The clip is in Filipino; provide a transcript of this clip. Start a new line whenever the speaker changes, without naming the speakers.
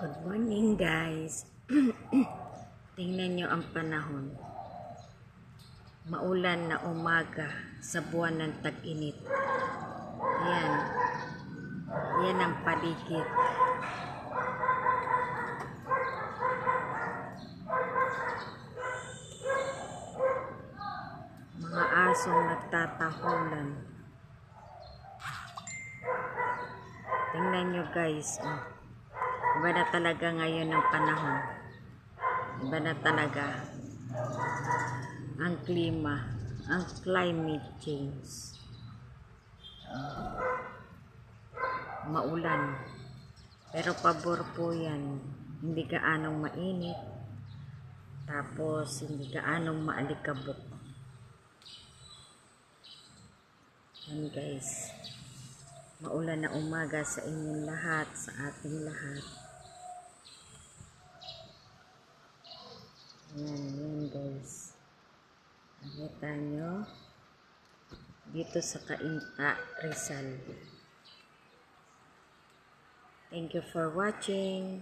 Good morning guys. Tingnan nyo ang panahon. Maulan na umaga sa buwan ng tag-init. Yan. Yan ang paligid. Mga asong nagtatahulan. Tingnan nyo guys. Oh. Iba na talaga ngayon ang panahon. Iba na talaga ang klima, ang climate change. Maulan. Pero pabor po yan. Hindi gaanong mainit. Tapos hindi gaanong maalikabok. Yan guys. Maulan na umaga sa inyong lahat, sa ating lahat. Yan, yan guys. Nakita nyo? Dito sa Kainta, Rizal. Thank you for watching.